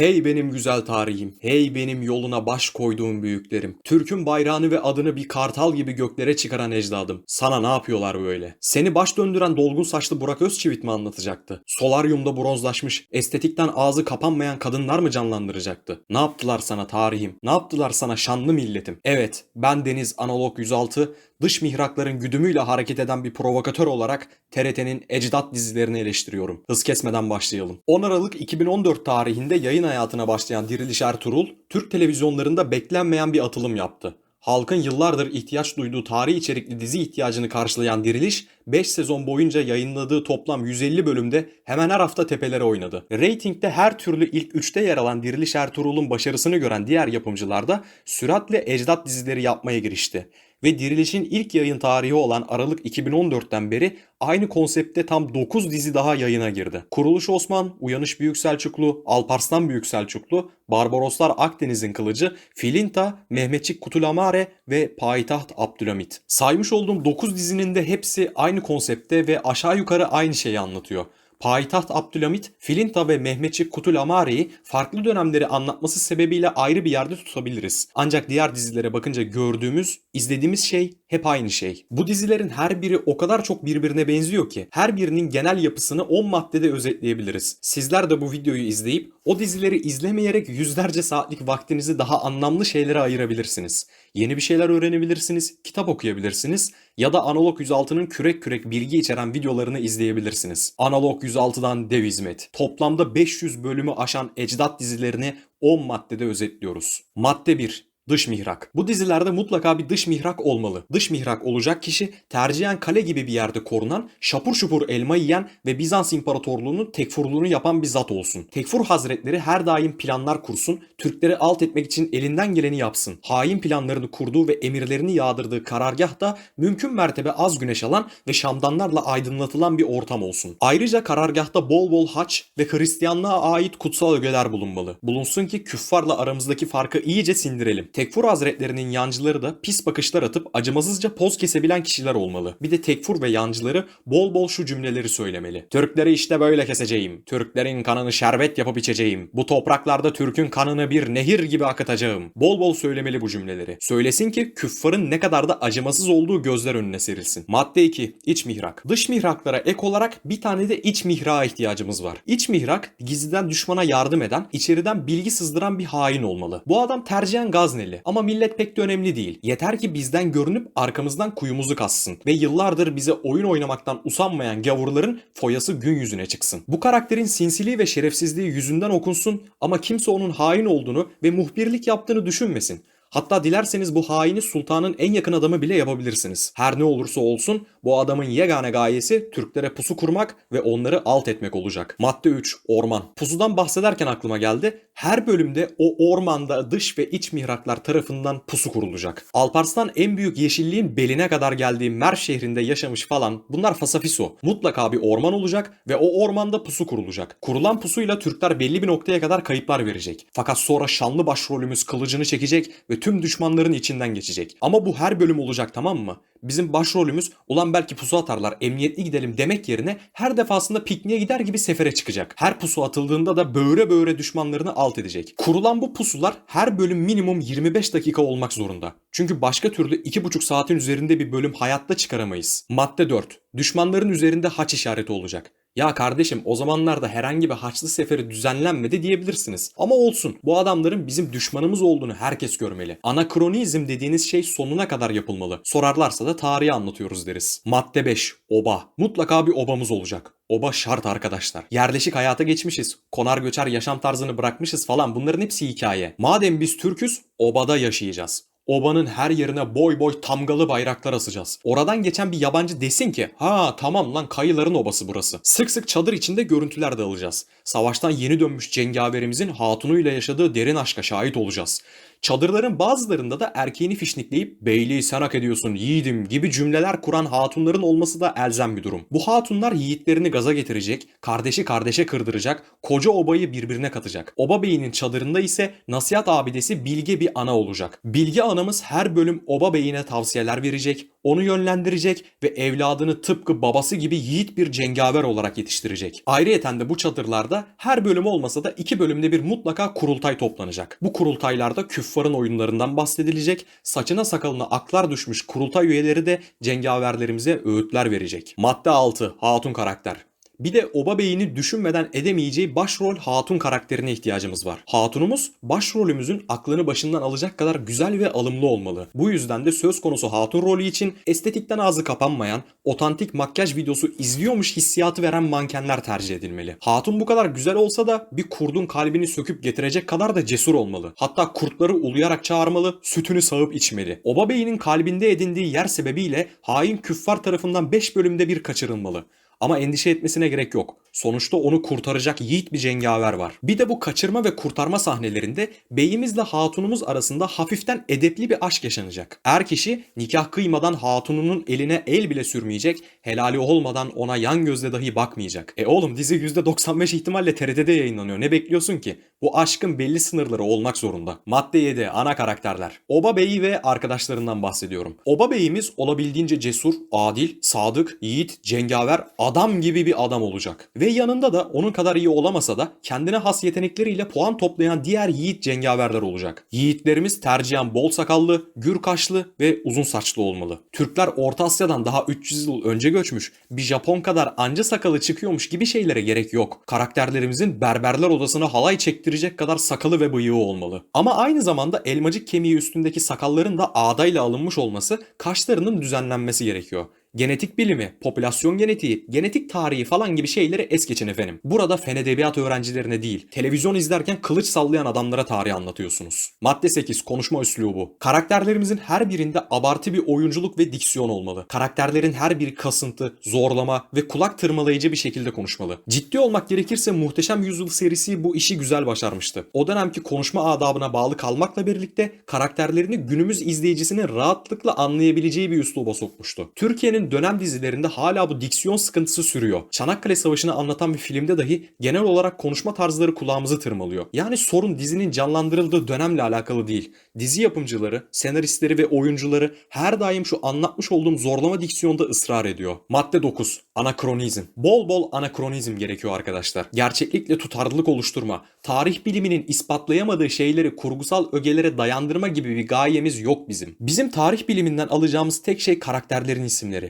Hey benim güzel tarihim, hey benim yoluna baş koyduğum büyüklerim. Türk'ün bayrağını ve adını bir kartal gibi göklere çıkaran ecdadım. Sana ne yapıyorlar böyle? Seni baş döndüren dolgun saçlı Burak Özçivit mi anlatacaktı? Solaryumda bronzlaşmış, estetikten ağzı kapanmayan kadınlar mı canlandıracaktı? Ne yaptılar sana tarihim? Ne yaptılar sana şanlı milletim? Evet, ben Deniz Analog 106, dış mihrakların güdümüyle hareket eden bir provokatör olarak TRT'nin ecdat dizilerini eleştiriyorum. Hız kesmeden başlayalım. 10 Aralık 2014 tarihinde yayın hayatına başlayan Diriliş Ertuğrul, Türk televizyonlarında beklenmeyen bir atılım yaptı. Halkın yıllardır ihtiyaç duyduğu tarih içerikli dizi ihtiyacını karşılayan Diriliş, 5 sezon boyunca yayınladığı toplam 150 bölümde hemen her hafta tepelere oynadı. Ratingde her türlü ilk 3'te yer alan Diriliş Ertuğrul'un başarısını gören diğer yapımcılar da süratle ecdat dizileri yapmaya girişti ve Diriliş'in ilk yayın tarihi olan Aralık 2014'ten beri aynı konseptte tam 9 dizi daha yayına girdi. Kuruluş Osman, Uyanış Büyük Selçuklu, Alparslan Büyük Selçuklu, Barbaroslar Akdeniz'in Kılıcı, Filinta, Mehmetçik Kutulamare ve Payitaht Abdülhamit. Saymış olduğum 9 dizinin de hepsi aynı konsepte ve aşağı yukarı aynı şeyi anlatıyor. Payitaht Abdülhamit, Filinta ve Mehmetçik Kutulamare'yi farklı dönemleri anlatması sebebiyle ayrı bir yerde tutabiliriz. Ancak diğer dizilere bakınca gördüğümüz, izlediğimiz şey hep aynı şey. Bu dizilerin her biri o kadar çok birbirine benziyor ki her birinin genel yapısını 10 maddede özetleyebiliriz. Sizler de bu videoyu izleyip o dizileri izlemeyerek yüzlerce saatlik vaktinizi daha anlamlı şeylere ayırabilirsiniz. Yeni bir şeyler öğrenebilirsiniz, kitap okuyabilirsiniz ya da Analog 106'nın kürek kürek bilgi içeren videolarını izleyebilirsiniz. Analog 106'dan dev hizmet. Toplamda 500 bölümü aşan ecdat dizilerini 10 maddede özetliyoruz. Madde 1. Dış mihrak. Bu dizilerde mutlaka bir dış mihrak olmalı. Dış mihrak olacak kişi tercihen kale gibi bir yerde korunan, şapur şupur elma yiyen ve Bizans İmparatorluğu'nun tekfurluğunu yapan bir zat olsun. Tekfur hazretleri her daim planlar kursun, Türkleri alt etmek için elinden geleni yapsın. Hain planlarını kurduğu ve emirlerini yağdırdığı karargah da mümkün mertebe az güneş alan ve şamdanlarla aydınlatılan bir ortam olsun. Ayrıca karargahta bol bol haç ve Hristiyanlığa ait kutsal ögeler bulunmalı. Bulunsun ki küffarla aramızdaki farkı iyice sindirelim. Tekfur hazretlerinin yancıları da pis bakışlar atıp acımasızca poz kesebilen kişiler olmalı. Bir de tekfur ve yancıları bol bol şu cümleleri söylemeli. Türkleri işte böyle keseceğim. Türklerin kanını şerbet yapıp içeceğim. Bu topraklarda Türk'ün kanını bir nehir gibi akıtacağım. Bol bol söylemeli bu cümleleri. Söylesin ki küffarın ne kadar da acımasız olduğu gözler önüne serilsin. Madde 2. İç mihrak. Dış mihraklara ek olarak bir tane de iç mihrağa ihtiyacımız var. İç mihrak gizliden düşmana yardım eden, içeriden bilgi sızdıran bir hain olmalı. Bu adam tercihen Gazneli ama millet pek de önemli değil. Yeter ki bizden görünüp arkamızdan kuyumuzu kassın ve yıllardır bize oyun oynamaktan usanmayan gavurların foyası gün yüzüne çıksın. Bu karakterin sinsiliği ve şerefsizliği yüzünden okunsun ama kimse onun hain olduğunu ve muhbirlik yaptığını düşünmesin. Hatta dilerseniz bu haini sultanın en yakın adamı bile yapabilirsiniz. Her ne olursa olsun bu adamın yegane gayesi Türklere pusu kurmak ve onları alt etmek olacak. Madde 3. Orman. Pusudan bahsederken aklıma geldi. Her bölümde o ormanda dış ve iç mihraklar tarafından pusu kurulacak. Alparslan en büyük yeşilliğin beline kadar geldiği Mer şehrinde yaşamış falan bunlar fasafiso. Mutlaka bir orman olacak ve o ormanda pusu kurulacak. Kurulan pusuyla Türkler belli bir noktaya kadar kayıplar verecek. Fakat sonra şanlı başrolümüz kılıcını çekecek ve tüm düşmanların içinden geçecek. Ama bu her bölüm olacak tamam mı? Bizim başrolümüz ulan belki pusu atarlar emniyetli gidelim demek yerine her defasında pikniğe gider gibi sefere çıkacak. Her pusu atıldığında da böğre böğre düşmanlarını alt edecek. Kurulan bu pusular her bölüm minimum 25 dakika olmak zorunda. Çünkü başka türlü 2,5 saatin üzerinde bir bölüm hayatta çıkaramayız. Madde 4. Düşmanların üzerinde haç işareti olacak. Ya kardeşim o zamanlarda herhangi bir haçlı seferi düzenlenmedi diyebilirsiniz. Ama olsun. Bu adamların bizim düşmanımız olduğunu herkes görmeli. Anakronizm dediğiniz şey sonuna kadar yapılmalı. Sorarlarsa da tarihi anlatıyoruz deriz. Madde 5. Oba. Mutlaka bir obamız olacak. Oba şart arkadaşlar. Yerleşik hayata geçmişiz. Konar göçer yaşam tarzını bırakmışız falan bunların hepsi hikaye. Madem biz Türküz, obada yaşayacağız. Obanın her yerine boy boy tamgalı bayraklar asacağız. Oradan geçen bir yabancı desin ki ha tamam lan kayıların obası burası. Sık sık çadır içinde görüntüler de alacağız. Savaştan yeni dönmüş cengaverimizin hatunuyla yaşadığı derin aşka şahit olacağız. Çadırların bazılarında da erkeğini fişnikleyip beyliği sen hak ediyorsun yiğidim gibi cümleler kuran hatunların olması da elzem bir durum. Bu hatunlar yiğitlerini gaza getirecek, kardeşi kardeşe kırdıracak, koca obayı birbirine katacak. Oba beyinin çadırında ise nasihat abidesi bilge bir ana olacak. Bilge ana Anamız her bölüm Oba Bey'ine tavsiyeler verecek, onu yönlendirecek ve evladını tıpkı babası gibi yiğit bir cengaver olarak yetiştirecek. Ayrıyeten de bu çadırlarda her bölüm olmasa da iki bölümde bir mutlaka kurultay toplanacak. Bu kurultaylarda küffarın oyunlarından bahsedilecek, saçına sakalına aklar düşmüş kurultay üyeleri de cengaverlerimize öğütler verecek. Madde 6. Hatun karakter. Bir de Oba Bey'ini düşünmeden edemeyeceği başrol Hatun karakterine ihtiyacımız var. Hatunumuz başrolümüzün aklını başından alacak kadar güzel ve alımlı olmalı. Bu yüzden de söz konusu Hatun rolü için estetikten ağzı kapanmayan, otantik makyaj videosu izliyormuş hissiyatı veren mankenler tercih edilmeli. Hatun bu kadar güzel olsa da bir kurdun kalbini söküp getirecek kadar da cesur olmalı. Hatta kurtları uluyarak çağırmalı, sütünü sağıp içmeli. Oba Bey'in kalbinde edindiği yer sebebiyle hain küffar tarafından 5 bölümde bir kaçırılmalı. Ama endişe etmesine gerek yok. Sonuçta onu kurtaracak yiğit bir cengaver var. Bir de bu kaçırma ve kurtarma sahnelerinde beyimizle hatunumuz arasında hafiften edepli bir aşk yaşanacak. Er kişi nikah kıymadan hatununun eline el bile sürmeyecek, helali olmadan ona yan gözle dahi bakmayacak. E oğlum dizi %95 ihtimalle TRT'de yayınlanıyor. Ne bekliyorsun ki? Bu aşkın belli sınırları olmak zorunda. Madde 7. Ana karakterler. Oba Bey'i ve arkadaşlarından bahsediyorum. Oba Bey'imiz olabildiğince cesur, adil, sadık, yiğit, cengaver, adam gibi bir adam olacak. Ve yanında da onun kadar iyi olamasa da kendine has yetenekleriyle puan toplayan diğer yiğit cengaverler olacak. Yiğitlerimiz tercihen bol sakallı, gür kaşlı ve uzun saçlı olmalı. Türkler Orta Asya'dan daha 300 yıl önce göçmüş. Bir Japon kadar anca sakalı çıkıyormuş gibi şeylere gerek yok. Karakterlerimizin berberler odasına halay çektirecek kadar sakalı ve bıyığı olmalı. Ama aynı zamanda elmacık kemiği üstündeki sakalların da ağdayla alınmış olması, kaşlarının düzenlenmesi gerekiyor. Genetik bilimi, popülasyon genetiği, genetik tarihi falan gibi şeyleri es geçin efendim. Burada fen edebiyat öğrencilerine değil, televizyon izlerken kılıç sallayan adamlara tarih anlatıyorsunuz. Madde 8. Konuşma üslubu. Karakterlerimizin her birinde abartı bir oyunculuk ve diksiyon olmalı. Karakterlerin her biri kasıntı, zorlama ve kulak tırmalayıcı bir şekilde konuşmalı. Ciddi olmak gerekirse Muhteşem Yüzyıl serisi bu işi güzel başarmıştı. O dönemki konuşma adabına bağlı kalmakla birlikte karakterlerini günümüz izleyicisinin rahatlıkla anlayabileceği bir üsluba sokmuştu. Türkiye'nin dönem dizilerinde hala bu diksiyon sıkıntısı sürüyor. Çanakkale Savaşı'nı anlatan bir filmde dahi genel olarak konuşma tarzları kulağımızı tırmalıyor. Yani sorun dizinin canlandırıldığı dönemle alakalı değil. Dizi yapımcıları, senaristleri ve oyuncuları her daim şu anlatmış olduğum zorlama diksiyonda ısrar ediyor. Madde 9. Anakronizm. Bol bol anakronizm gerekiyor arkadaşlar. Gerçeklikle tutarlılık oluşturma, tarih biliminin ispatlayamadığı şeyleri kurgusal ögelere dayandırma gibi bir gayemiz yok bizim. Bizim tarih biliminden alacağımız tek şey karakterlerin isimleri.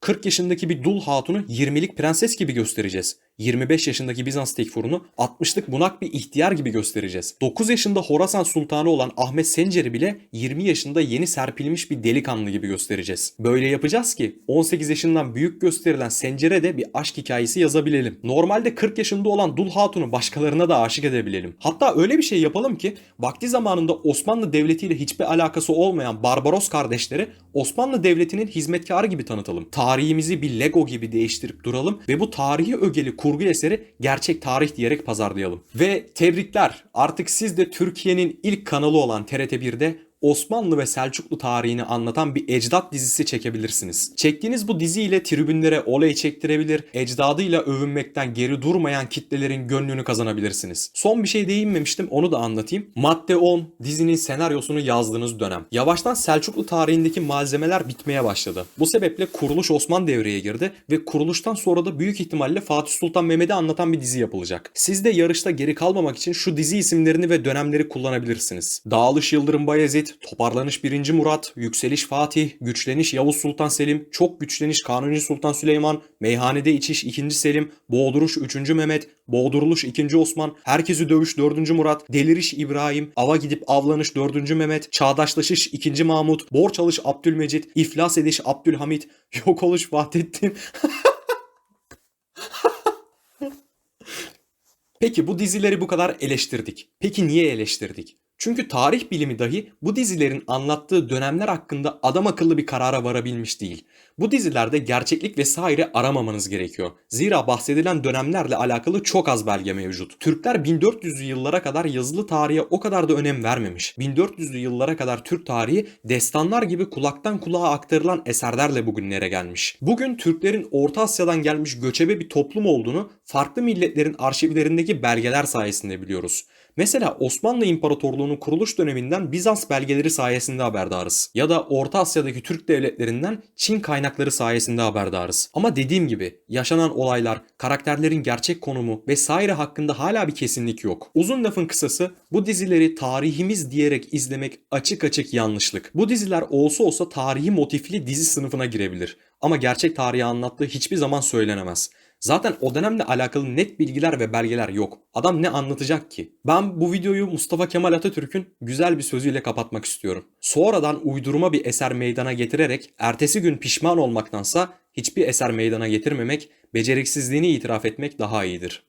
40 yaşındaki bir dul hatunu 20'lik prenses gibi göstereceğiz. 25 yaşındaki Bizans tekfurunu 60'lık bunak bir ihtiyar gibi göstereceğiz. 9 yaşında Horasan sultanı olan Ahmet Sencer'i bile 20 yaşında yeni serpilmiş bir delikanlı gibi göstereceğiz. Böyle yapacağız ki 18 yaşından büyük gösterilen Sencer'e de bir aşk hikayesi yazabilelim. Normalde 40 yaşında olan Dul Hatun'u başkalarına da aşık edebilelim. Hatta öyle bir şey yapalım ki vakti zamanında Osmanlı Devleti ile hiçbir alakası olmayan Barbaros kardeşleri Osmanlı Devleti'nin hizmetkarı gibi tanıtalım. Tarihimizi bir Lego gibi değiştirip duralım ve bu tarihi ögeli kurgu eseri gerçek tarih diyerek pazarlayalım. Ve tebrikler artık siz de Türkiye'nin ilk kanalı olan TRT1'de Osmanlı ve Selçuklu tarihini anlatan bir ecdat dizisi çekebilirsiniz. Çektiğiniz bu diziyle tribünlere olay çektirebilir, ecdadıyla övünmekten geri durmayan kitlelerin gönlünü kazanabilirsiniz. Son bir şey değinmemiştim onu da anlatayım. Madde 10 dizinin senaryosunu yazdığınız dönem. Yavaştan Selçuklu tarihindeki malzemeler bitmeye başladı. Bu sebeple kuruluş Osman devreye girdi ve kuruluştan sonra da büyük ihtimalle Fatih Sultan Mehmet'i anlatan bir dizi yapılacak. Siz de yarışta geri kalmamak için şu dizi isimlerini ve dönemleri kullanabilirsiniz. Dağılış Yıldırım Bayezid, Toparlanış 1. Murat, Yükseliş Fatih, Güçleniş Yavuz Sultan Selim, Çok Güçleniş Kanuni Sultan Süleyman, Meyhanede İçiş 2. Selim, Boğduruş 3. Mehmet, Boğduruluş 2. Osman, Herkesi Dövüş 4. Murat, Deliriş İbrahim, Ava Gidip Avlanış 4. Mehmet, Çağdaşlaşış 2. Mahmut, Borç Alış Abdülmecit, İflas Ediş Abdülhamit, Yok Oluş Vahdettin. Peki bu dizileri bu kadar eleştirdik. Peki niye eleştirdik? Çünkü tarih bilimi dahi bu dizilerin anlattığı dönemler hakkında adam akıllı bir karara varabilmiş değil. Bu dizilerde gerçeklik vesaire aramamanız gerekiyor. Zira bahsedilen dönemlerle alakalı çok az belge mevcut. Türkler 1400'lü yıllara kadar yazılı tarihe o kadar da önem vermemiş. 1400'lü yıllara kadar Türk tarihi destanlar gibi kulaktan kulağa aktarılan eserlerle bugünlere gelmiş. Bugün Türklerin Orta Asya'dan gelmiş göçebe bir toplum olduğunu farklı milletlerin arşivlerindeki belgeler sayesinde biliyoruz. Mesela Osmanlı İmparatorluğu'nun kuruluş döneminden Bizans belgeleri sayesinde haberdarız. Ya da Orta Asya'daki Türk devletlerinden Çin kaynakları sayesinde haberdarız. Ama dediğim gibi yaşanan olaylar, karakterlerin gerçek konumu vesaire hakkında hala bir kesinlik yok. Uzun lafın kısası bu dizileri tarihimiz diyerek izlemek açık açık yanlışlık. Bu diziler olsa olsa tarihi motifli dizi sınıfına girebilir. Ama gerçek tarihi anlattığı hiçbir zaman söylenemez. Zaten o dönemle alakalı net bilgiler ve belgeler yok. Adam ne anlatacak ki? Ben bu videoyu Mustafa Kemal Atatürk'ün güzel bir sözüyle kapatmak istiyorum. Sonradan uydurma bir eser meydana getirerek ertesi gün pişman olmaktansa hiçbir eser meydana getirmemek, beceriksizliğini itiraf etmek daha iyidir.